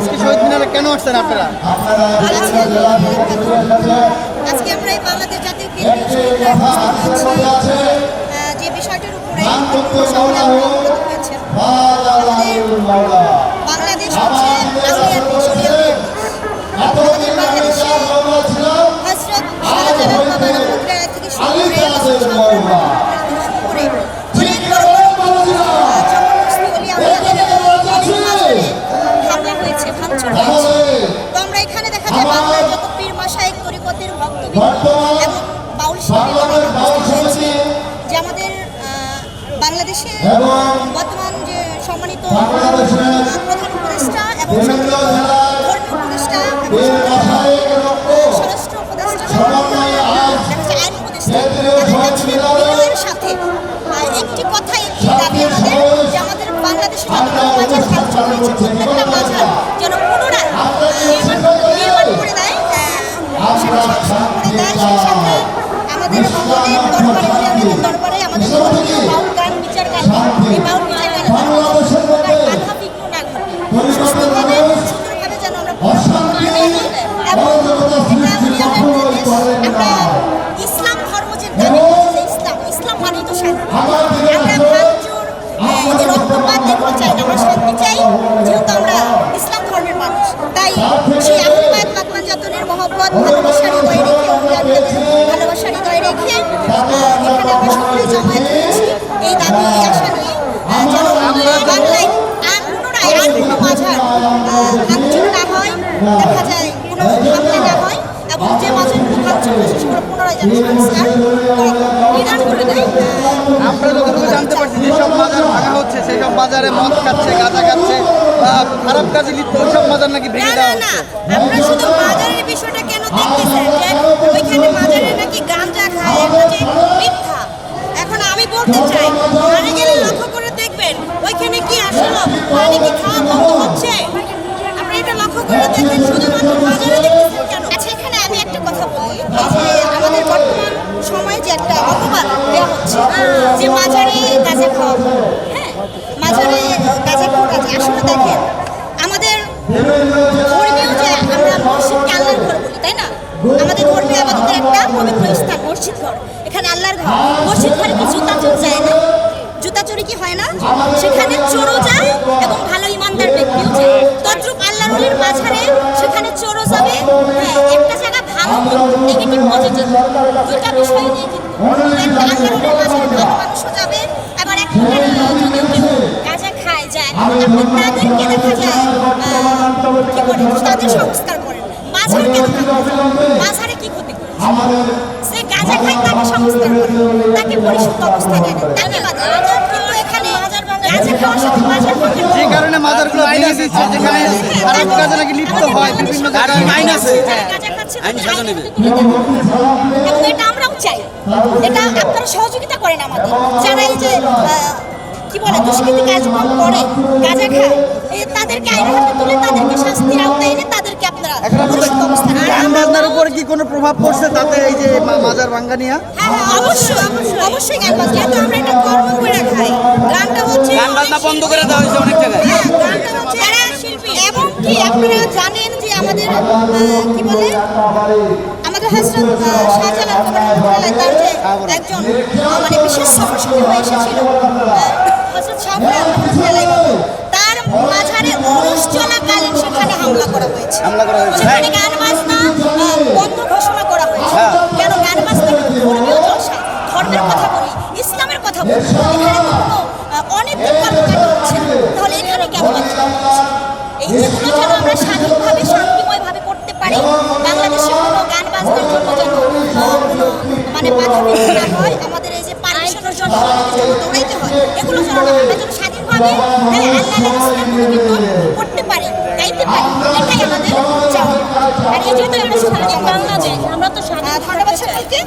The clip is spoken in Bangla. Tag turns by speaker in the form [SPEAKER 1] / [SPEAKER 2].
[SPEAKER 1] আজকে শহীদ মিনারে কেন আসছেন আপনারা?
[SPEAKER 2] আজকে আমরা এই বাংলাদেশ জাতীয় যে বিষয়টার উপরে এবং বাউল শিল্পীরা যে আমাদের বাংলাদেশে বর্তমান যে সম্মানিত প্রধান উপদেষ্টা এবং ধর্মীয় উপদেষ্টা স্বরাষ্ট্র সাথে একটি কথা একটি দাবি আমাদের যে আমাদের বাংলাদেশে প্রত্যেকটা আহ, এই চাই আমরা শান্তি চাই যেহেতু আমরা ইসলাম ধর্মের মানুষ। তাই সেই আহ্লাদ পাকমান জাতনের মহব্বত ভালোবাসার হৃদয়ে রেখে ভালোবাসার হৃদয়ে রেখে এখানে আমরা সকলে জমায়েত হয়েছি। এই দাবি এই আশা নিয়ে যেন বাংলায় আর পুনরায় আর কোনো মাঝার ভাঙচুর না হয় দেখা যায় কোনো হামলা না হয় এবং যে মাঝারগুলো ভাঙচুর হয়েছে সেগুলো পুনরায় যেন সংস্কার নিদান করে দেয়
[SPEAKER 1] আমরা জানতে পারছি যেসব বাজার ভাঙা হচ্ছে সেই সব বাজারে মদ খাচ্ছে গাঁজা খাচ্ছে খারাপ কাজে লিপ্ত ওইসব বাজার নাকি ভেঙে দেওয়া হচ্ছে?
[SPEAKER 2] মাজারে গাঁজা আছে আসলে দেখেন, আমাদের ধর্মীয় যে আমরা মসজিদকে আল্লাহর ঘর বলি, তাই না? আমাদের ধর্মীয় আমাদের একটা পবিত্র স্থান, মসজিদ ঘর। এখানে আল্লাহর ঘর। মসজিদ ঘরে কি জুতা চোর যায় না? জুতা চুরি কি হয় না? সেখানে চোরও যায় এবং ভালো ইমানদার ব্যক্তিও যায়। তদ্রুপ আল্লাহর ওলির মাঝারে সেখানে চোরও যাবে। হ্যাঁ একটা জায়গা ভালো নেগেটিভ পজিটিভ দুইটা বিষয় নিয়ে কিন্তু আল্লাহর সংস্কার করেন মাঝারে কেন ভাঙবেন? কি ক্ষতি করেছে সে গাঁজা খায় তাকে সংস্কার করে তাকে পরিশুদ্ধ অবস্থায় নেয় তাকে বাধা কিন্তু এখানে গাঁজা খাওয়ার সাথে মাঝার
[SPEAKER 1] যে কারণে মাজারগুলো ভেঙে দিচ্ছে যেখানে খারাপ কাজে নাকি লিপ্ত হয় বিভিন্ন জায়গায়। আছে
[SPEAKER 2] আইন সাজা নেবে। এটা আমরাও চাই। এটা আপনারা সহযোগিতা করেন আমাদের। যারা এই যে কি বলে দুষ্কৃতি কাজকর্ম করে গাঁজা খায় তাদেরকে আইনের হাতে তুলে তাদেরকে শাস্তির আওতায়
[SPEAKER 1] গান
[SPEAKER 2] আমরা
[SPEAKER 1] বাজনার উপরে কি কোনো প্রভাব পড়ছে তাতে এই যে মাজার
[SPEAKER 2] হ্যাঁ হ্যাঁ অবশ্যই অবশ্যই অবশ্যই গান বাজনা। যেহেতু আমরা এটা কর্ম করে খাই গানটা হচ্ছে
[SPEAKER 3] গান বাজনা বন্ধ করে দেওয়া হয়েছে অনেক জায়গায়।
[SPEAKER 2] হ্যাঁ, গানটা হচ্ছে যারা শিল্পী। এবং কি আপনারা জানেন যে আমাদের কি বলে? আমাদের হযরত শাহজালাল কবর রহমাতুল্লাহ তার যে একজন মানে বিশেষ সফর হয়ে এসেছিল আহ, হযরত শাহজালাল রহমাতুল্লাহ তার মাঝারে উরুস চলাকালীন সেখানে হামলা করা হয়েছে
[SPEAKER 1] হামলা করা হয়েছে।
[SPEAKER 2] গান বাজনা বন্ধ ঘোষণা করা হয়েছে।
[SPEAKER 1] হ্যাঁ।
[SPEAKER 2] কেন গান বাজনা ধর্মীয় জলসা ধর্মের কথা বলি ইসলামের কথা বলি। অনৈতিক কর্মকাণ্ড হচ্ছে। তাহলে এখানে কেন বাজনা এই যেগুলো যেন আমরা স্বাধীনভাবে শান্তিময়ভাবে করতে পারি বাংলাদেশে কোনো গান বাজনার জন্য যেন মানে বাধা না হয় আমাদের এই যে পারমিশনের জন্য দৌড়াইতে হয় এগুলো যেন আমরা যেন স্বাধীনভাবে হ্যাঁ আল্লাহ করতে পারি গাইতে পারি। আমরা স্বাধীন বাংলাদেশ আমরা তো আলাইকুম